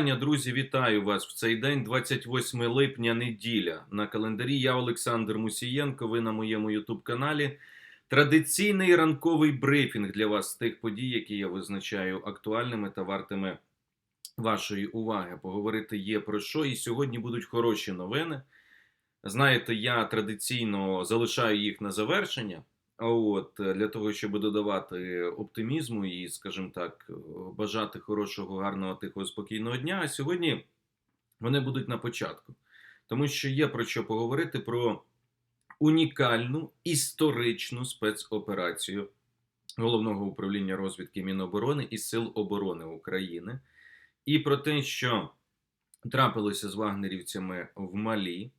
Друзі, вітаю вас в цей день, 28 липня, неділя. На календарі я Олександр Мусієнко. Ви на моєму Ютуб-каналі. Традиційний ранковий брифінг для вас з тих подій, які я визначаю актуальними та вартими вашої уваги. Поговорити є про що. І сьогодні будуть хороші новини. Знаєте, я традиційно залишаю їх на завершення. От для того, щоб додавати оптимізму і, скажімо так, бажати хорошого, гарного, тихого, спокійного дня. А сьогодні вони будуть на початку, тому що є про що поговорити про унікальну історичну спецоперацію головного управління розвідки Міноборони і Сил оборони України, і про те, що трапилося з вагнерівцями в Малі.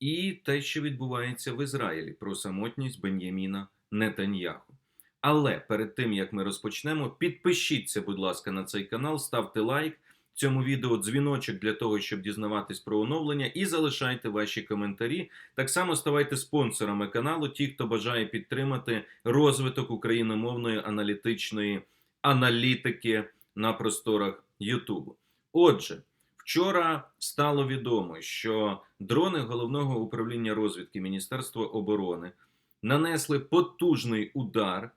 І те, що відбувається в Ізраїлі, про самотність Бен'яміна Нетаньяху. Але перед тим як ми розпочнемо, підпишіться, будь ласка, на цей канал, ставте лайк цьому відео, дзвіночок для того, щоб дізнаватись про оновлення, і залишайте ваші коментарі. Так само ставайте спонсорами каналу, ті, хто бажає підтримати розвиток україномовної аналітичної аналітики на просторах Ютубу. Отже. Вчора стало відомо, що дрони головного управління розвідки Міністерства оборони нанесли потужний удар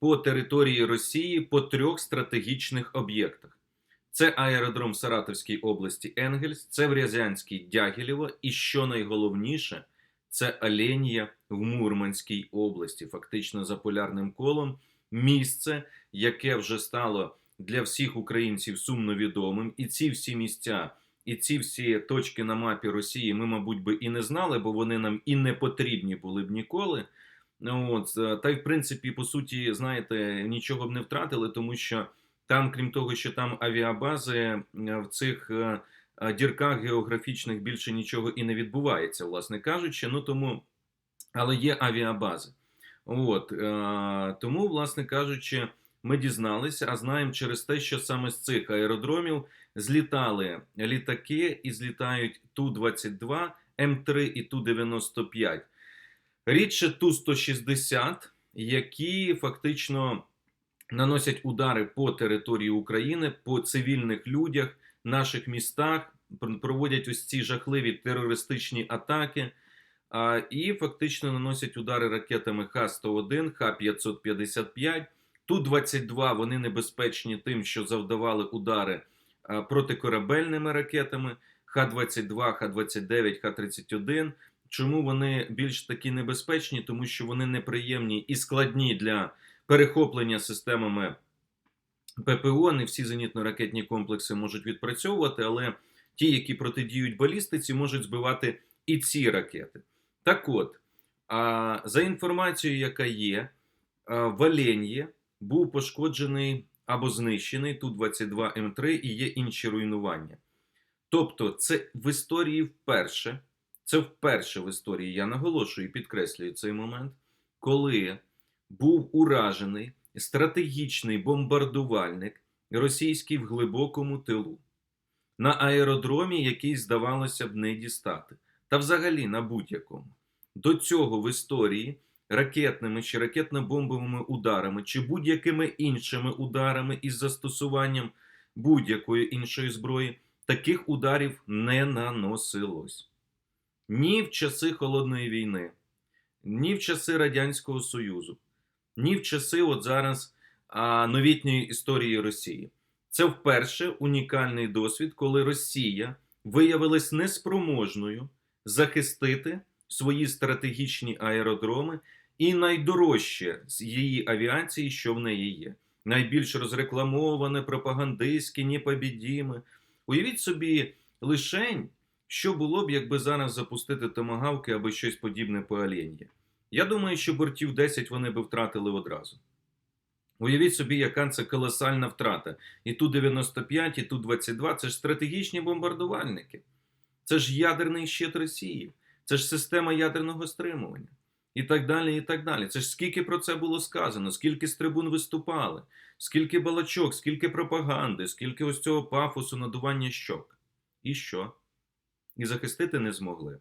по території Росії по трьох стратегічних об'єктах: це аеродром в Саратовській області Енгельс, це в Рязанській Дягілєво, і що найголовніше, це Оленія в Мурманській області, фактично за полярним колом, місце, яке вже стало для всіх українців сумно відомим, і ці всі місця, і ці всі точки на мапі Росії ми, мабуть, би і не знали, бо вони нам і не потрібні були б ніколи. От та й в принципі, по суті, знаєте, нічого б не втратили, тому що там, крім того, що там авіабази в цих е, дірках географічних більше нічого і не відбувається, власне кажучи. Ну тому, але є авіабази. От е, тому, власне кажучи ми дізналися, а знаємо через те, що саме з цих аеродромів злітали літаки і злітають Ту-22, М3 і Ту-95. Рідше Ту-160, які фактично наносять удари по території України, по цивільних людях, наших містах, проводять ось ці жахливі терористичні атаки. І фактично наносять удари ракетами Х-101, Х-555. Ту-22 вони небезпечні тим, що завдавали удари протикорабельними ракетами Х-22, Х-29, Х-31. Чому вони більш такі небезпечні? Тому що вони неприємні і складні для перехоплення системами ППО. Не всі зенітно-ракетні комплекси можуть відпрацьовувати, але ті, які протидіють балістиці, можуть збивати і ці ракети. Так от, за інформацією, яка є, в Оленьє був пошкоджений або знищений Ту-22М3 і є інші руйнування. Тобто, це в історії вперше, це вперше в історії, я наголошую і підкреслюю цей момент, коли був уражений стратегічний бомбардувальник російський в глибокому тилу на аеродромі, який, здавалося б, не дістати. Та взагалі на будь-якому. До цього в історії ракетними чи ракетно-бомбовими ударами, чи будь-якими іншими ударами із застосуванням будь-якої іншої зброї, таких ударів не наносилось. Ні в часи Холодної війни, ні в часи Радянського Союзу, ні в часи от зараз а, новітньої історії Росії. Це вперше унікальний досвід, коли Росія виявилась неспроможною захистити свої стратегічні аеродроми і найдорожче з її авіації, що в неї є. Найбільш розрекламоване, пропагандистське, непобідіме. Уявіть собі лишень, що було б, якби зараз запустити томагавки або щось подібне по Олен'ї. Я думаю, що бортів 10 вони би втратили одразу. Уявіть собі, яка це колосальна втрата. І Ту-95, і Ту-22 це ж стратегічні бомбардувальники. Це ж ядерний щит Росії, це ж система ядерного стримування і так далі. і так далі. Це ж скільки про це було сказано, скільки з трибун виступали, скільки балачок, скільки пропаганди, скільки ось цього пафосу, надування щок. І що? І захистити не змогли.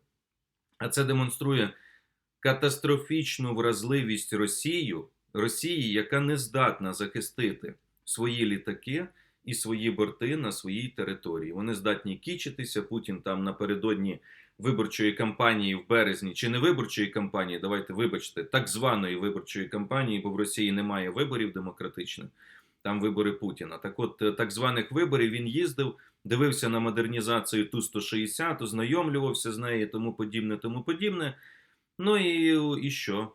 А це демонструє катастрофічну вразливість Росію, Росії, яка не здатна захистити свої літаки і свої борти на своїй території. Вони здатні кічитися. Путін там напередодні виборчої кампанії в березні, чи не виборчої кампанії, давайте вибачте, так званої виборчої кампанії, бо в Росії немає виборів демократичних. Там вибори Путіна. Так от, е, так званих виборів він їздив, дивився на модернізацію Ту-160, ознайомлювався з нею, тому подібне, тому подібне. Ну і, і що?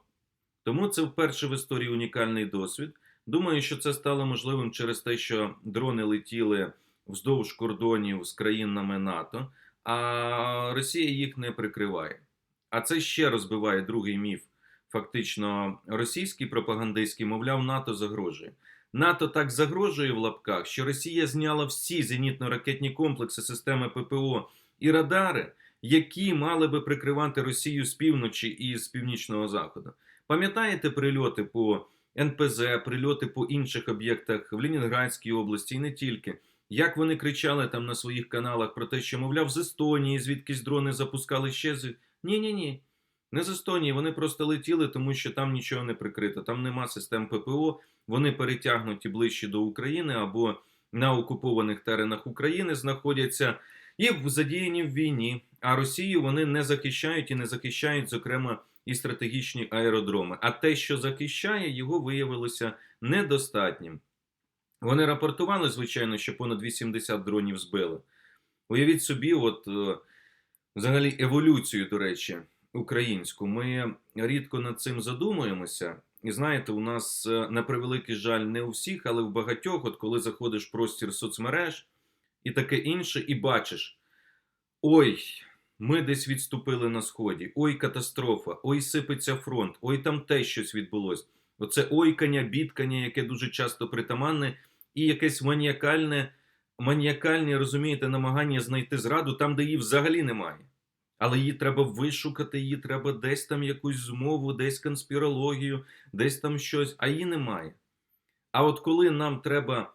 Тому це вперше в історії унікальний досвід. Думаю, що це стало можливим через те, що дрони летіли вздовж кордонів з країнами НАТО, а Росія їх не прикриває. А це ще розбиває другий міф, фактично російський пропагандистський, мовляв, НАТО загрожує. НАТО так загрожує в лапках, що Росія зняла всі зенітно-ракетні комплекси системи ППО і радари, які мали би прикривати Росію з півночі і з північного заходу. Пам'ятаєте прильоти по НПЗ, прильоти по інших об'єктах в Ленінградській області і не тільки. Як вони кричали там на своїх каналах про те, що, мовляв, з Естонії звідкись дрони запускали ще з. Ні, ні, ні. Не з Естонії, вони просто летіли, тому що там нічого не прикрито. Там нема систем ППО, вони перетягнуті ближче до України або на окупованих теренах України знаходяться і задіяні в війні. А Росію вони не захищають і не захищають, зокрема, і стратегічні аеродроми. А те, що захищає, його виявилося недостатнім. Вони рапортували, звичайно, що понад 80 дронів збили. Уявіть собі, от е, взагалі еволюцію, до речі, українську. Ми рідко над цим задумуємося. І знаєте, у нас е, на превеликий жаль, не у всіх, але в багатьох, от коли заходиш в простір соцмереж і таке інше, і бачиш: ой, ми десь відступили на сході, ой, катастрофа, ой, сипеться фронт, ой, там те щось відбулось. Оце ойкання, бідкання, яке дуже часто притаманне, і якесь маніакальне, маніакальне, розумієте, намагання знайти зраду там, де її взагалі немає. Але її треба вишукати, її треба десь там якусь змову, десь конспірологію, десь там щось, а її немає. А от коли нам треба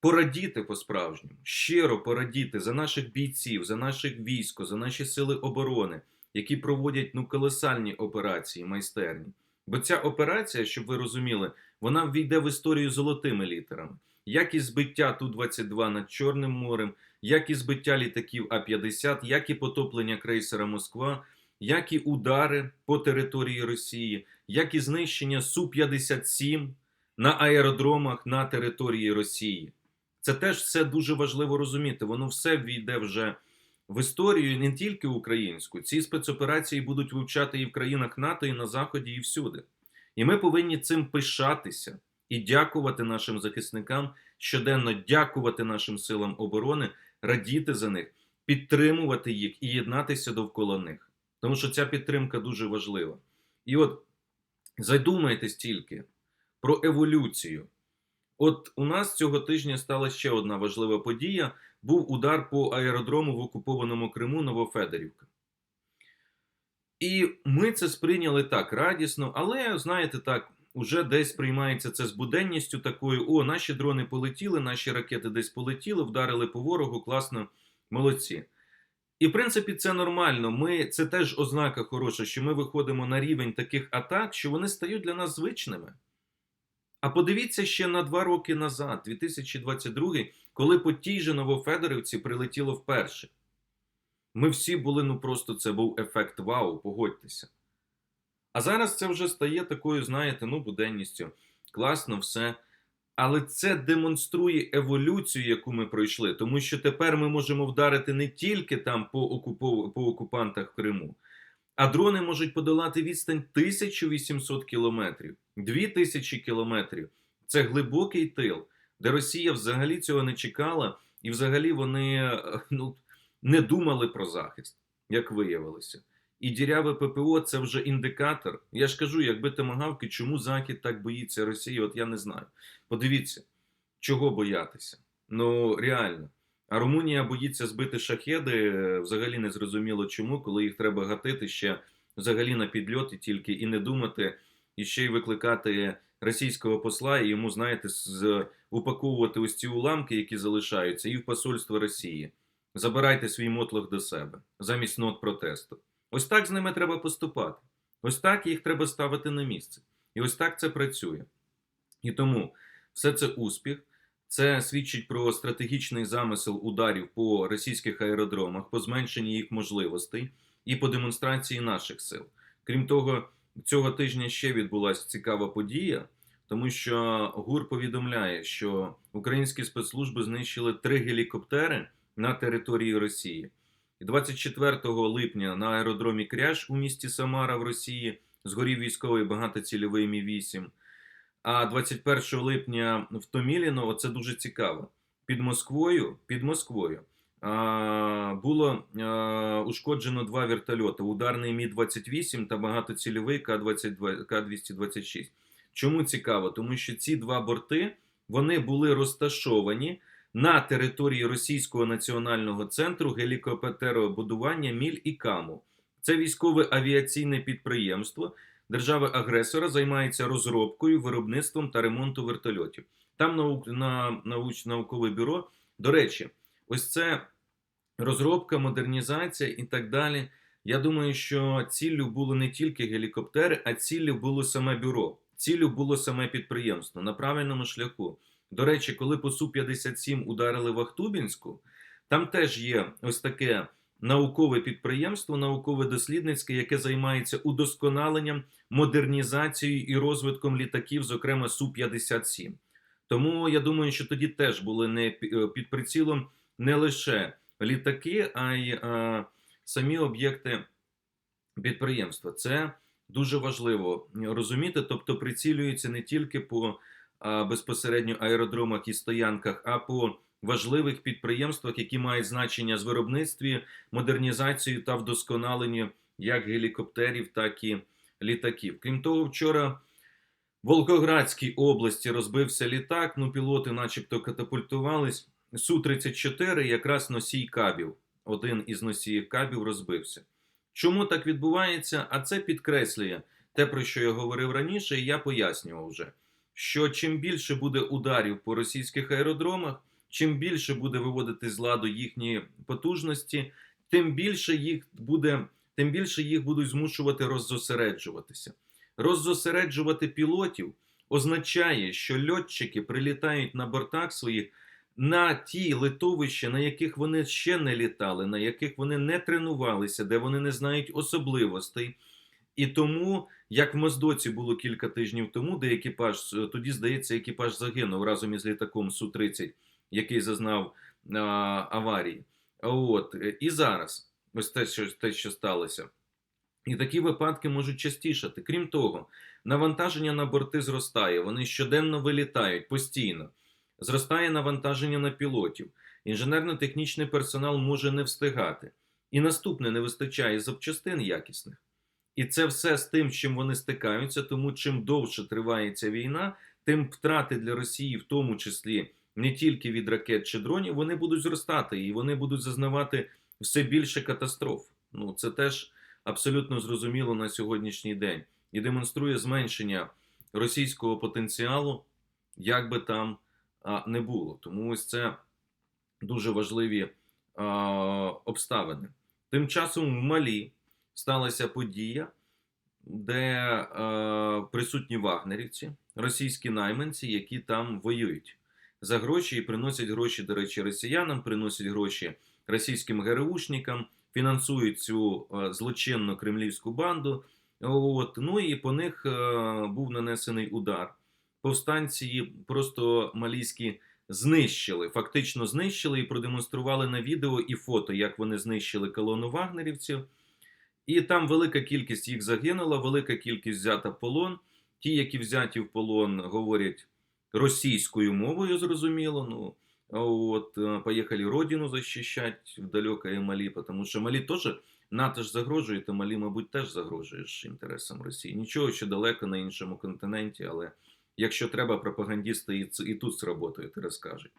порадіти по-справжньому, щиро порадіти за наших бійців, за наших військо, за наші сили оборони, які проводять ну колосальні операції майстерні. Бо ця операція, щоб ви розуміли, вона ввійде в історію золотими літерами. Як і збиття Ту-22 над Чорним морем, як і збиття літаків А-50, як і потоплення крейсера Москва, як і удари по території Росії, як і знищення Су-57 на аеродромах на території Росії. Це теж все дуже важливо розуміти. Воно все війде вже в історію не тільки українську. Ці спецоперації будуть вивчати і в країнах НАТО, і на Заході, і всюди. І ми повинні цим пишатися і дякувати нашим захисникам, щоденно дякувати нашим силам оборони, радіти за них, підтримувати їх і єднатися довкола них. Тому що ця підтримка дуже важлива. І от задумайтесь тільки про еволюцію. От у нас цього тижня стала ще одна важлива подія. Був удар по аеродрому в окупованому Криму Новофедерівка. І ми це сприйняли так радісно, але, знаєте, так, уже десь приймається це з буденністю такою: о, наші дрони полетіли, наші ракети десь полетіли, вдарили по ворогу, класно, молодці. І, в принципі, це нормально. Ми, Це теж ознака хороша, що ми виходимо на рівень таких атак, що вони стають для нас звичними. А подивіться ще на два роки назад, 2022, коли по тій же Новофедорівці прилетіло вперше. Ми всі були, ну просто це був ефект вау, погодьтеся. А зараз це вже стає такою, знаєте, ну, буденністю. Класно все. Але це демонструє еволюцію, яку ми пройшли, тому що тепер ми можемо вдарити не тільки там по, окупов... по окупантах Криму, а дрони можуть подолати відстань 1800 кілометрів, 2000 кілометрів. Це глибокий тил, де Росія взагалі цього не чекала, і взагалі вони ну, не думали про захист, як виявилося. І діряве ППО це вже індикатор. Я ж кажу, якби томагавки, чому Захід так боїться Росії, от я не знаю. Подивіться, чого боятися. Ну, реально. А Румунія боїться збити шахеди, взагалі не зрозуміло чому, коли їх треба гатити ще взагалі на підльоті тільки і не думати, і ще й викликати російського посла, і йому, знаєте, упаковувати ось ці уламки, які залишаються, і в посольство Росії. Забирайте свій мотлох до себе замість нот протесту. Ось так з ними треба поступати. Ось так їх треба ставити на місце. І ось так це працює. І тому все це успіх. Це свідчить про стратегічний замисел ударів по російських аеродромах, по зменшенні їх можливостей і по демонстрації наших сил. Крім того, цього тижня ще відбулася цікава подія, тому що ГУР повідомляє, що українські спецслужби знищили три гелікоптери на території Росії. 24 липня на аеродромі Кряж у місті Самара в Росії згорів військовий багатоцільовий Мі 8 А 21 липня в Томіліново це дуже цікаво. Під Москвою, під Москвою а, було а, ушкоджено два вертольоти: ударний Мі 28 та багатоцільовий К-22 К-226. Чому цікаво? Тому що ці два борти вони були розташовані на території Російського національного центру гелікоптеробудування Міль і Каму. Це військове авіаційне підприємство держави-агресора займається розробкою, виробництвом та ремонтом вертольотів. Там наук, на наукове бюро. До речі, ось це розробка, модернізація і так далі. Я думаю, що ціллю було не тільки гелікоптери, а ціллю було саме бюро. Ціллю було саме підприємство на правильному шляху. До речі, коли по Су-57 ударили в Ахтубінську, там теж є ось таке наукове підприємство, наукове дослідницьке, яке займається удосконаленням, модернізацією і розвитком літаків, зокрема Су-57. Тому я думаю, що тоді теж були не під прицілом не лише літаки, а й а, самі об'єкти підприємства. Це дуже важливо розуміти, тобто прицілюються не тільки по безпосередньо аеродромах і стоянках, а по важливих підприємствах, які мають значення з виробництві, модернізацією та вдосконаленню як гелікоптерів, так і літаків. Крім того, вчора в Волгоградській області розбився літак. Ну, пілоти, начебто, катапультувались. Су-34, якраз носій кабів. Один із носіїв кабів розбився. Чому так відбувається? А це підкреслює те, про що я говорив раніше, і я пояснював вже, що чим більше буде ударів по російських аеродромах, чим більше буде виводити з ладу їхні потужності, тим більше їх буде, тим більше їх будуть змушувати роззосереджуватися. Роззосереджувати пілотів означає, що льотчики прилітають на бортах своїх на ті литовища, на яких вони ще не літали, на яких вони не тренувалися, де вони не знають особливостей. І тому, як в Моздоці було кілька тижнів тому, де екіпаж тоді здається, екіпаж загинув разом із літаком Су 30 який зазнав а, аварії. От і зараз, ось те, що те, що сталося. І такі випадки можуть частішати. Крім того, навантаження на борти зростає, вони щоденно вилітають постійно. Зростає навантаження на пілотів. Інженерно-технічний персонал може не встигати. І наступне не вистачає запчастин якісних. І це все з тим, з чим вони стикаються. Тому чим довше триває ця війна, тим втрати для Росії, в тому числі не тільки від ракет чи дронів, вони будуть зростати і вони будуть зазнавати все більше катастроф. Ну це теж абсолютно зрозуміло на сьогоднішній день і демонструє зменшення російського потенціалу, як би там не було. Тому ось це дуже важливі а, обставини. Тим часом в Малі сталася подія, де а, присутні вагнерівці, російські найманці, які там воюють за гроші і приносять гроші, до речі, росіянам, приносять гроші російським ГРУшникам, фінансують цю е, злочинну кремлівську банду. От ну і по них е, був нанесений удар. Повстанці просто малійські знищили, фактично знищили і продемонстрували на відео і фото, як вони знищили колону вагнерівців. І там велика кількість їх загинула, велика кількість взята в полон. Ті, які взяті в полон, говорять російською мовою, зрозуміло. Ну, от, е, поїхали родину захищати в далекое Малі, тому що Малі теж НАТО ж загрожує, то Малі, мабуть, теж загрожує інтересам Росії. Нічого, що далеко на іншому континенті, але якщо треба, пропагандісти і, і тут сработають розкажуть.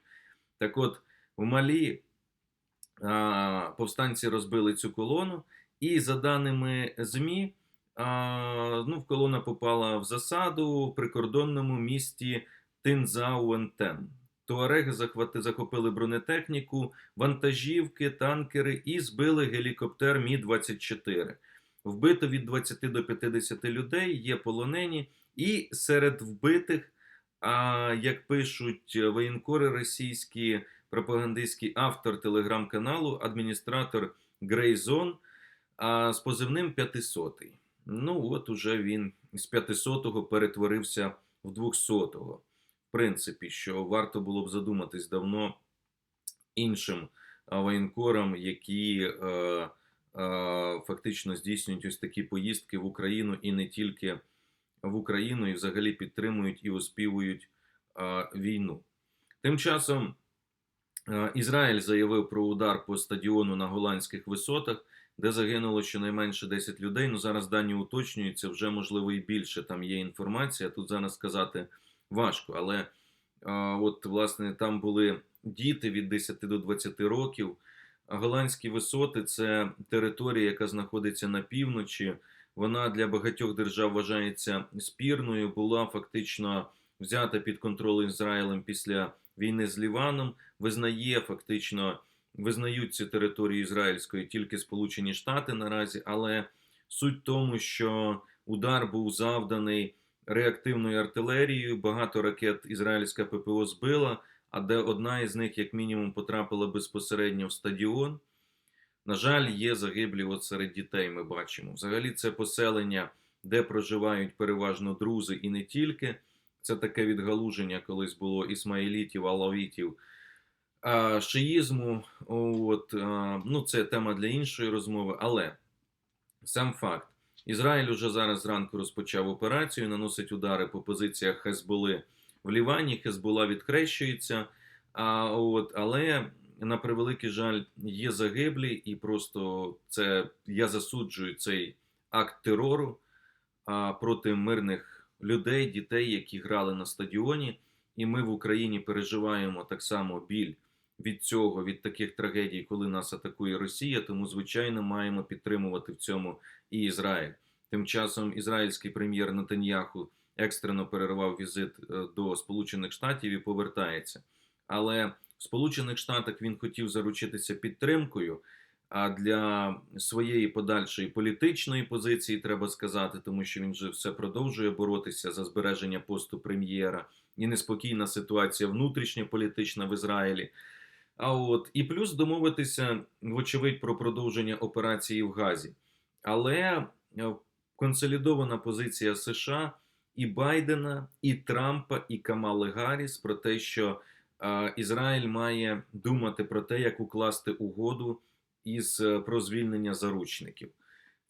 Так от, в Малі а, повстанці розбили цю колону, і за даними ЗМІ, ну, колона попала в засаду в прикордонному місті. Тинзауентен. Туареги захвати, захопили бронетехніку, вантажівки, танкери і збили гелікоптер Мі-24. Вбито від 20 до 50 людей, є полонені, і серед вбитих А як пишуть воєнкори російські пропагандистський автор телеграм-каналу, адміністратор Грейзон а з позивним 500. Ну, от уже він з 500-го перетворився в 200-го. В принципі, що варто було б задуматись давно іншим воєнкорам, які е, е, фактично здійснюють ось такі поїздки в Україну і не тільки в Україну, і взагалі підтримують і оспівують е, війну. Тим часом е, Ізраїль заявив про удар по стадіону на голландських висотах, де загинуло щонайменше 10 людей. Ну зараз дані уточнюються, вже можливо і більше. Там є інформація. Тут зараз сказати важко, але е, от власне там були діти від 10 до 20 років. Голландські висоти це територія, яка знаходиться на півночі. Вона для багатьох держав вважається спірною. Була фактично взята під контроль Ізраїлем після війни з Ліваном. Визнає фактично визнають ці території ізраїльської тільки Сполучені Штати наразі. Але суть в тому, що удар був завданий реактивною артилерією. Багато ракет ізраїльська ППО збила а де одна із них, як мінімум, потрапила безпосередньо в стадіон. На жаль, є загиблі от серед дітей. Ми бачимо. Взагалі, це поселення, де проживають переважно друзи і не тільки. Це таке відгалуження колись було ісмаїлітів, алавітів, шиїзму. От, ну, це тема для іншої розмови. Але сам факт: Ізраїль уже зараз зранку розпочав операцію, наносить удари по позиціях Хезболи в Лівані. Хезбола відхрещується. А от, але на превеликий жаль, є загиблі, і просто це я засуджую цей акт терору а, проти мирних людей, дітей, які грали на стадіоні. І ми в Україні переживаємо так само біль від цього, від таких трагедій, коли нас атакує Росія. Тому, звичайно, маємо підтримувати в цьому і Ізраїль. Тим часом ізраїльський прем'єр Натаньяху екстрено перервав візит е, до Сполучених Штатів і повертається. Але в Сполучених Штатах він хотів заручитися підтримкою. А для своєї подальшої політичної позиції треба сказати, тому що він вже все продовжує боротися за збереження посту прем'єра і неспокійна ситуація внутрішня політична в Ізраїлі. А от і плюс домовитися, вочевидь, про продовження операції в Газі. Але е, консолідована позиція США і Байдена, і Трампа, і Камали Гарріс про те, що е, Ізраїль має думати про те, як укласти угоду із е, про звільнення заручників.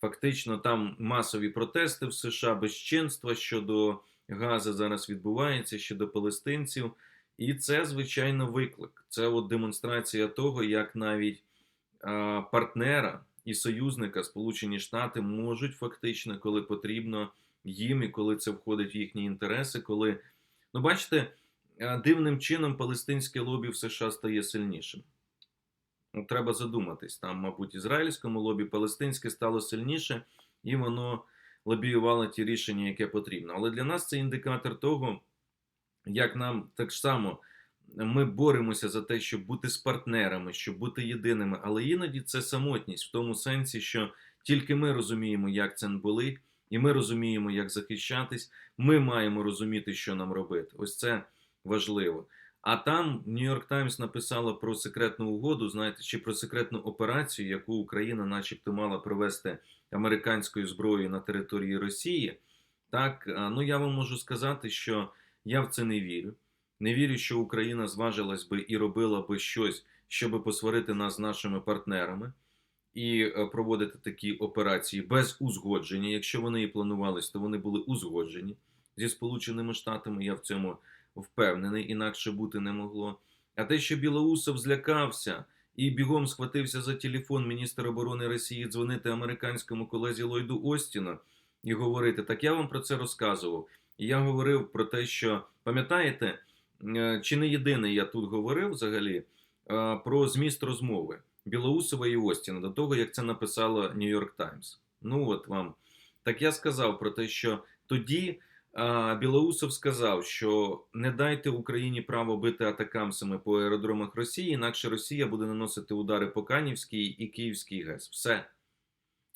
Фактично, там масові протести в США, безчинства щодо Гази зараз відбувається щодо палестинців. І це, звичайно, виклик. Це от демонстрація того, як навіть партнера і союзника Сполучені Штати можуть фактично, коли потрібно їм, і коли це входить в їхні інтереси, коли ну бачите, дивним чином палестинське лобі в США стає сильнішим. Ну, Треба задуматись. Там, мабуть, ізраїльському лобі палестинське стало сильніше, і воно лобіювало ті рішення, яке потрібно. Але для нас це індикатор того, як нам так само ми боремося за те, щоб бути з партнерами, щоб бути єдиними. Але іноді це самотність в тому сенсі, що тільки ми розуміємо, як це болить, і ми розуміємо, як захищатись. Ми маємо розуміти, що нам робити. Ось це важливо. А там Нью-Йорк Таймс написала про секретну угоду, знаєте, чи про секретну операцію, яку Україна, начебто, мала провести американською зброєю на території Росії. Так, ну я вам можу сказати, що я в це не вірю. Не вірю, що Україна зважилась би і робила би щось, щоб посварити нас з нашими партнерами і е, проводити такі операції без узгодження. Якщо вони і планувались, то вони були узгоджені зі Сполученими Штатами. Я в цьому впевнений, інакше бути не могло. А те, що Білоусов злякався і бігом схватився за телефон міністра оборони Росії дзвонити американському колезі Ллойду Остіна і говорити, так я вам про це розказував. Я говорив про те, що пам'ятаєте, е, чи не єдиний я тут говорив взагалі е, про зміст розмови Білоусова і Остіна до того, як це написало Нью-Йорк Таймс. Ну от вам так я сказав про те, що тоді. Білоусов сказав, що не дайте Україні право бити атакамсами по аеродромах Росії, інакше Росія буде наносити удари по Канівській і Київській ГЕС. Все.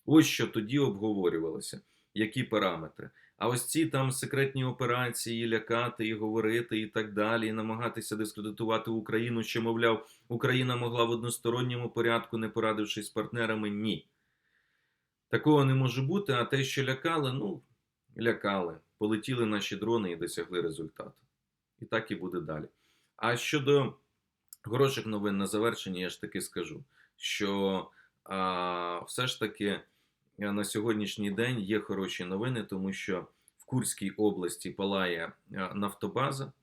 Ось що тоді обговорювалося. Які параметри. А ось ці там секретні операції, лякати і говорити, і так далі, і намагатися дискредитувати Україну, що, мовляв, Україна могла в односторонньому порядку, не порадившись з партнерами, ні. Такого не може бути, а те, що лякали, ну, лякали. Полетіли наші дрони і досягли результату. І так і буде далі. А щодо хороших новин на завершення, я ж таки скажу, що а, все ж таки на сьогоднішній день є хороші новини, тому що в Курській області палає нафтобаза,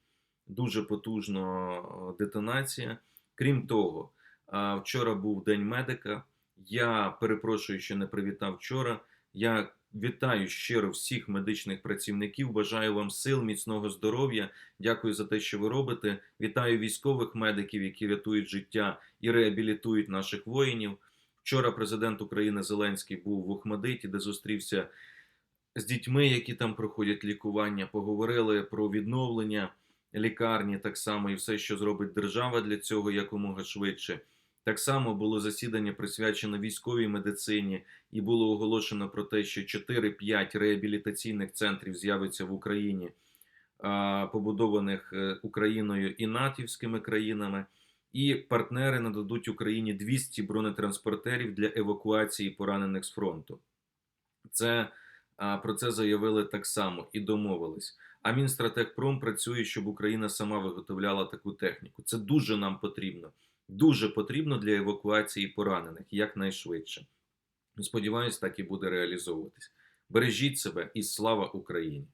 дуже потужна детонація. Крім того, вчора був День медика. Я перепрошую, що не привітав вчора. Я вітаю щиро всіх медичних працівників. Бажаю вам сил, міцного здоров'я. Дякую за те, що ви робите. Вітаю військових медиків, які рятують життя і реабілітують наших воїнів. Вчора президент України Зеленський був в Охмадиті, де зустрівся з дітьми, які там проходять лікування. Поговорили про відновлення лікарні, так само і все, що зробить держава для цього якомога швидше. Так само було засідання присвячено військовій медицині, і було оголошено про те, що 4-5 реабілітаційних центрів з'явиться в Україні, побудованих е, Україною і натівськими країнами. І партнери нададуть Україні 200 бронетранспортерів для евакуації поранених з фронту. Це про це заявили так само і домовились. А Мінстратегпром працює, щоб Україна сама виготовляла таку техніку. Це дуже нам потрібно. Дуже потрібно для евакуації поранених якнайшвидше. Сподіваюсь, так і буде реалізовуватись. Бережіть себе і слава Україні!